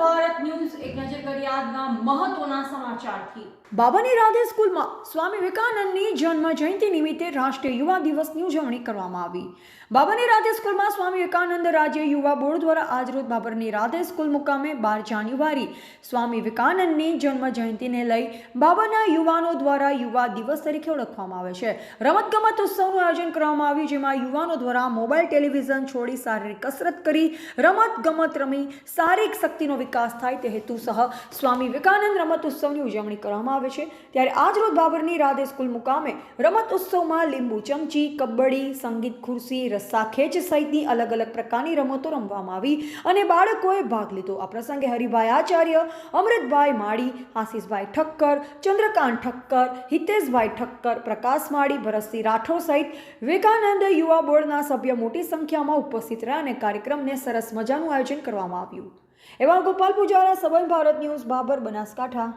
Bharat news એક નજર સમાચારથી. બાબાની રાધે સ્કૂલમાં સ્વામી વિવેકાનંદની જન્મ જયંતિ નિમિત્તે રાષ્ટ્રીય યુવા દિવસની ઉજવણી કરવામાં આવી. બાબાની રાધે સ્કૂલમાં સ્વામી વિવેકાનંદ રાજ્ય યુવા બોર્ડ દ્વારા આજરોજ બાબરની રાધે સ્કૂલ મુકામે બાર જાન્યુઆરી સ્વામી વિવેકાનંદની જન્મ જયંતિને લઈ બાબાના યુવાનો દ્વારા યુવા દિવસ તરીકે ઓળખવામાં આવે છે. રમતગમત ઉત્સવનું આયોજન કરવામાં આવ્યું, જેમાં યુવાનો દ્વારા મોબાઈલ ટેલિવિઝન છોડી શારીરિક કસરત કરી રમત ગમત રમી શારીરિક શક્તિનો વિકાસ થાય તે હેતુ સહ સ્વામી વિવેકાનંદ રમત ઉત્સવની ઉજવણી કરવામાં આવે છે. ત્યારે આજ રોજ બાબરની રાધે સ્કૂલ મુકામે રમત ઉત્સવમાં લીંબુ ચમચી, કબડ્ડી, સંગીત ખુરશી રસ્સા ખેંચ સહિતની અલગ અલગ પ્રકારની રમતો રમવામાં આવી અને બાળકોએ ભાગ લીધો. આ પ્રસંગે હરિભાઈ આચાર્ય, અમૃતભાઈ માળી, આશીષભાઈ ઠક્કર, ચંદ્રકાંત ઠક્કર, હિતેશભાઈ ઠક્કર, પ્રકાશ માળી, ભરતસિંહ રાઠોડ સહિત વિવેકાનંદ યુવા બોર્ડના સભ્ય મોટી સંખ્યામાં ઉપસ્થિત રહ્યા અને કાર્યક્રમને સરસ મજાનું આયોજન કરવામાં આવ્યું. એવા ગોપાલ પૂજારા સબન ભારત ન્યૂઝ બાબર બનાસકાંઠા.